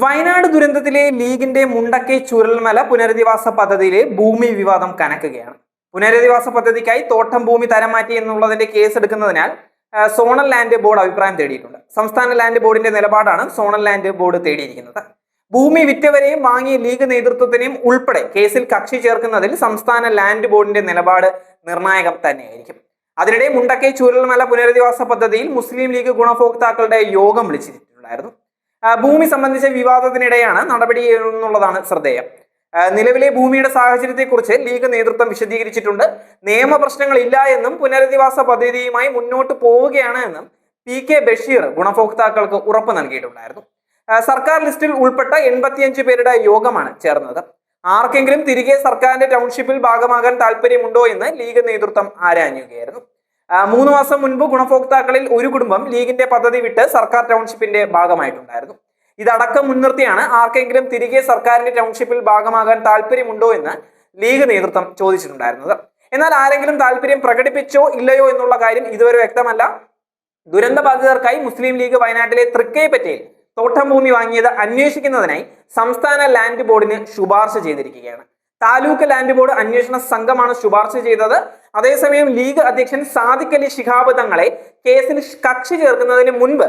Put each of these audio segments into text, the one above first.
വയനാട് ദുരന്തത്തിലെ ലീഗിന്റെ മുണ്ടക്കൈ ചുരൽമല പുനരധിവാസ പദ്ധതിയിലെ ഭൂമി വിവാദം കനക്കുകയാണ്. പുനരധിവാസ പദ്ധതിക്കായി തോട്ടം ഭൂമി തരം മാറ്റി എന്നുള്ളതിന്റെ കേസ് എടുക്കുന്നതിനാൽ സോണൽ ലാൻഡ് ബോർഡ് അഭിപ്രായം തേടിയിട്ടുണ്ട്. സംസ്ഥാന ലാൻഡ് ബോർഡിന്റെ നിലപാടാണ് സോണൽ ലാൻഡ് ബോർഡ് തേടിയിരിക്കുന്നത്. ഭൂമി വിറ്റവരെയും വാങ്ങിയ ലീഗ് നേതൃത്വത്തിനെയും ഉൾപ്പെടെ കേസിൽ കക്ഷി ചേർക്കുന്നതിൽ സംസ്ഥാന ലാൻഡ് ബോർഡിന്റെ നിലപാട് നിർണായകം തന്നെയായിരിക്കും. അതിനിടെ മുണ്ടക്കൈ ചുരൽമല പുനരധിവാസ പദ്ധതിയിൽ മുസ്ലിം ലീഗ് ഗുണഭോക്താക്കളുടെ യോഗം വിളിച്ചിട്ടുണ്ടായിരുന്നു. ഭൂമി സംബന്ധിച്ച വിവാദത്തിനിടെയാണ് നടപടി എന്നുള്ളതാണ് ശ്രദ്ധേയം നിലവിലെ ഭൂമിയുടെ സാഹചര്യത്തെക്കുറിച്ച് ലീഗ് നേതൃത്വം വിശദീകരിച്ചിട്ടുണ്ട്. നിയമപ്രശ്നങ്ങൾ ഇല്ല എന്നും പുനരധിവാസ പദ്ധതിയുമായി മുന്നോട്ട് പോവുകയാണ് എന്നും പി കെ ബഷീർ ഗുണഭോക്താക്കൾക്ക് ഉറപ്പ് നൽകിയിട്ടുണ്ടായിരുന്നു. സർക്കാർ ലിസ്റ്റിൽ ഉൾപ്പെട്ട എൺപത്തിയഞ്ച് പേരുടെ യോഗമാണ് ചേർന്നത്. ആർക്കെങ്കിലും തിരികെ സർക്കാരിന്റെ ടൗൺഷിപ്പിൽ ഭാഗമാകാൻ താല്പര്യമുണ്ടോ എന്ന് ലീഗ് നേതൃത്വം ആരാഞ്ഞുകയായിരുന്നു. മൂന്ന് മാസം മുൻപ് ഗുണഭോക്താക്കളിൽ ഒരു കുടുംബം ലീഗിന്റെ പദ്ധതി വിട്ട് സർക്കാർ ടൗൺഷിപ്പിന്റെ ഭാഗമായിട്ടുണ്ടായിരുന്നു. ഇതടക്കം മുൻനിർത്തിയാണ് ആർക്കെങ്കിലും തിരികെ സർക്കാരിന്റെ ടൗൺഷിപ്പിൽ ഭാഗമാകാൻ താല്പര്യമുണ്ടോ എന്ന് ലീഗ് നേതൃത്വം ചോദിച്ചിട്ടുണ്ടായിരുന്നത്. എന്നാൽ ആരെങ്കിലും താല്പര്യം പ്രകടിപ്പിച്ചോ ഇല്ലയോ എന്നുള്ള കാര്യം ഇതുവരെ വ്യക്തമല്ല. ദുരന്ത ബാധിതർക്കായി മുസ്ലിം ലീഗ് വയനാട്ടിലെ തൃക്കൈപ്പറ്റയിൽ തോട്ടം ഭൂമി വാങ്ങിയത് അന്വേഷിക്കുന്നതിനായി സംസ്ഥാന ലാൻഡ് ബോർഡിന് ശുപാർശ ചെയ്തിരിക്കുകയാണ്. താലൂക്ക് ലാൻഡ് ബോർഡ് അന്വേഷണ സംഘമാണ് ശുപാർശ ചെയ്തത്. അതേസമയം ലീഗ് അധ്യക്ഷൻ സാദിഖ് അലി ശിഹാബ് തങ്ങളെ കേസിൽ കക്ഷി ചേർക്കുന്നതിന് മുൻപ്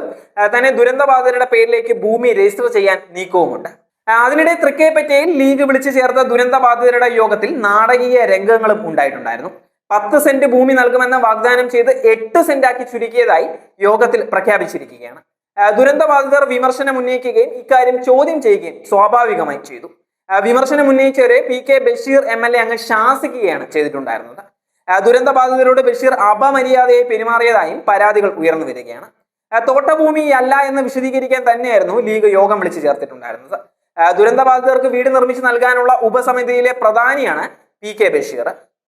തന്നെ ദുരന്തബാധിതരുടെ പേരിലേക്ക് ഭൂമി രജിസ്റ്റർ ചെയ്യാൻ നീക്കവുമുണ്ട്. അതിനിടെ തൃക്കേപ്പറ്റയിൽ ലീഗ് വിളിച്ചു ചേർത്ത ദുരന്തബാധിതരുടെ യോഗത്തിൽ നാടകീയ രംഗങ്ങളും ഉണ്ടായിട്ടുണ്ടായിരുന്നു. പത്ത് സെന്റ് ഭൂമി നൽകുമെന്ന് വാഗ്ദാനം ചെയ്ത് എട്ട് സെന്റാക്കി ചുരുക്കിയതായി യോഗത്തിൽ പ്രഖ്യാപിച്ചിരിക്കുകയാണ്. ദുരന്തബാധിതർ വിമർശനം ഉന്നയിക്കുകയും ഇക്കാര്യം ചോദ്യം ചെയ്യുകയും സ്വാഭാവികമായി ചെയ്തു. വിമർശനം ഉന്നയിച്ചവരെ P K Basheer M L A അങ്ങ് ശാസിക്കുകയാണ് ചെയ്തിട്ടുണ്ടായിരുന്നത്. ദുരന്ത ബാധിതരോട് ബഷീർ അപമര്യാദയെ പെരുമാറിയതായും പരാതികൾ ഉയർന്നു വരികയാണ്. തോട്ടഭൂമി അല്ല എന്ന് വിശദീകരിക്കാൻ തന്നെയായിരുന്നു ലീഗ് യോഗം വിളിച്ചു ചേർത്തിട്ടുണ്ടായിരുന്നത്. ദുരന്ത ദുരന്തബാധിതർക്ക് വീട് നിർമ്മിച്ചു നൽകാനുള്ള ഉപസമിതിയിലെ പ്രധാനിയാണ് പി കെ ബഷീർ.